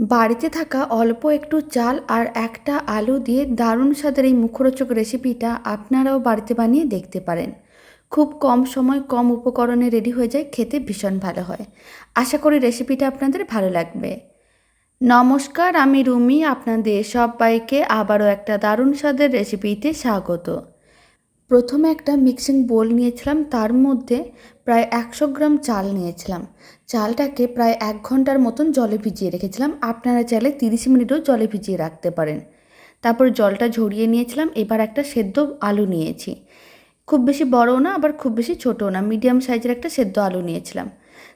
বাড়িতে থাকা অল্প একটু চাল আর একটা আলু দিয়ে দারুণ স্বাদের এই মুখরোচক রেসিপিটা আপনারাও বাড়িতে বানিয়ে দেখতে পারেন। খুব কম সময় কম উপকরণে রেডি হয়ে যায়, খেতে ভীষণ ভালো হয়। আশা করি রেসিপিটা আপনাদের ভালো লাগবে। নমস্কার, আমি রুমি, আপনাদের সবাইকে আবারও একটা দারুণ স্বাদের রেসিপিতে স্বাগত। প্রথমে একটা মিক্সিং বোল নিয়েছিলাম, তার মধ্যে প্রায় একশো গ্রাম চাল নিয়েছিলাম। চালটাকে প্রায় এক ঘণ্টার মতন জলে ভিজিয়ে রেখেছিলাম। আপনারা চাইলে তিরিশ মিনিটও জলে ভিজিয়ে রাখতে পারেন। তারপর জলটা ঝরিয়ে নিয়েছিলাম, এবার একটা সেদ্ধ আলু নিয়েছি। খুব বেশি বড়ও না, আবার খুব বেশি ছোটও না, মিডিয়াম সাইজের একটা সেদ্ধ আলু নিয়েছিলাম।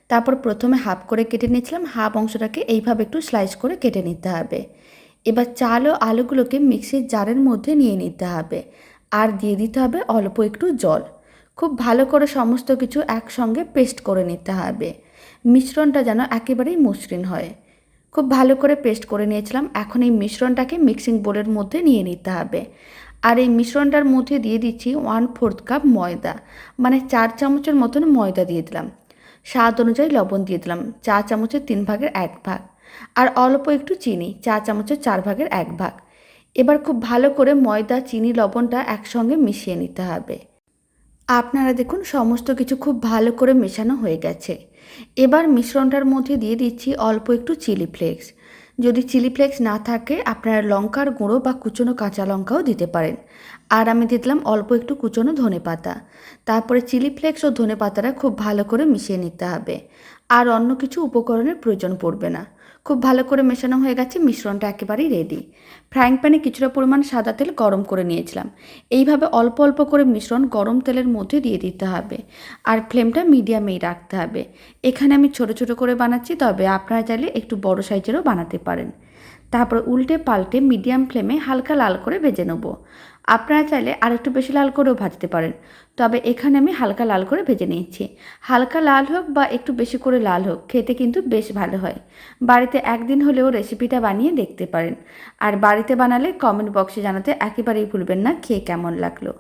তারপর প্রথমে হাফ করে কেটে নিয়েছিলাম, হাফ অংশটাকে এইভাবে একটু স্লাইস করে কেটে নিতে হবে। এবার চাল ও আলুগুলোকে মিক্সির জারের মধ্যে নিয়ে নিতে হবে। আর দিয়ে দিতে হবে অল্প একটু জল। খুব ভালো করে সমস্ত কিছু একসঙ্গে পেস্ট করে নিতে হবে। মিশ্রণটা যেন একেবারেই মসৃণ হয়। খুব ভালো করে পেস্ট করে নিয়েছিলাম, এখন এই মিশ্রণটাকে মিক্সিং বোলের মধ্যে নিয়ে নিতে হবে। আর এই মিশ্রণটার মধ্যে দিয়ে দিচ্ছি ওয়ান ফোর্থ কাপ ময়দা মানে চার চামচের মতন ময়দা দিয়ে দিলাম। স্বাদ অনুযায়ী লবণ দিয়ে দিলাম, চা চামচের তিন ভাগের এক ভাগ। আর অল্প একটু চিনি, চা চামচের চার ভাগের এক ভাগ। এবার খুব ভালো করে ময়দা, চিনি, লবণটা একসঙ্গে মিশিয়ে নিতে হবে। আপনারা দেখুন, সমস্ত কিছু খুব ভালো করে মেশানো হয়ে গেছে। এবার মিশ্রণটার মধ্যে দিয়ে দিচ্ছি অল্প একটু চিলি ফ্লেক্স। যদি চিলি ফ্লেক্স না থাকে, আপনারা লঙ্কার গুঁড়ো বা কুচনো কাঁচা লঙ্কাও দিতে পারেন। আর আমি দিয়ে দিলাম অল্প একটু কুচনো ধনে পাতা তারপরে চিলি ফ্লেক্স ও ধনে পাতাটা খুব ভালো করে মিশিয়ে নিতে হবে। আর অন্য কিছু উপকরণের প্রয়োজন পড়বে না। খুব ভালো করে মেশানো হয়ে গেছে, মিশ্রণটা একেবারেই রেডি ফ্রাইং প্যানে কিছুটা পরিমাণ সাদা তেল গরম করে নিয়েছিলাম। এইভাবে অল্প অল্প করে মিশ্রণ গরম তেলের মধ্যে দিয়ে দিতে হবে। আর ফ্লেমটা মিডিয়ামেই রাখতে হবে। এখানে আমি ছোট ছোট করে বানাচ্ছি, তবে আপনারা চাইলে একটু বড় সাইজেরও বানাতে পারেন। তারপর উল্টে পাল্টে মিডিয়াম ফ্লেমে হালকা লাল করে ভেজে নেব। আপনারা চাইলে আর একটু বেশি লাল করেও ভাজতে পারেন। তবে এখানে আমি হালকা লাল করে ভেজে নিয়েছি। হালকা লাল হোক বা একটু বেশি করে লাল হোক, খেতে কিন্তু বেশ ভালো হয়। বাড়িতে একদিন হলেও রেসিপিটা বানিয়ে দেখতে পারেন। আর বাড়িতে বানালে কমেন্ট বক্সে জানাতে একেবারেই ভুলবেন না, খেয়ে কেমন লাগল।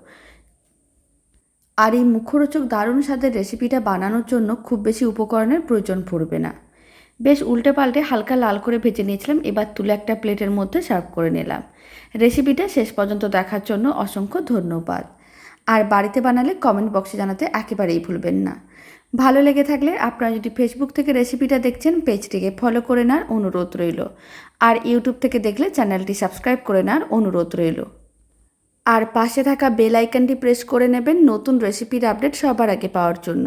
আর এই মুখরোচক দারুণ স্বাদের রেসিপিটা বানানোর জন্য খুব বেশি উপকরণের প্রয়োজন পড়বে না। বেশ উল্টে পাল্টে হালকা লাল করে ভেজে নিয়েছিলাম, এবার তুলে একটা প্লেটের মধ্যে সার্ভ করে নিলাম। রেসিপিটা শেষ পর্যন্ত দেখার জন্য অসংখ্য ধন্যবাদ। আর বাড়িতে বানালে কমেন্ট বক্সে জানাতে একেবারেই ভুলবেন না। ভালো লেগে থাকলে আপনারা যদি ফেসবুক থেকে রেসিপিটা দেখছেন পেজটিকে ফলো করে নেওয়ার অনুরোধ রইল। আর ইউটিউব থেকে দেখলে চ্যানেলটি সাবস্ক্রাইব করে নেওয়ার অনুরোধ রইল। আর পাশে থাকা বেল আইকনটি প্রেস করে নেবেন নতুন রেসিপির আপডেট সবার আগে পাওয়ার জন্য।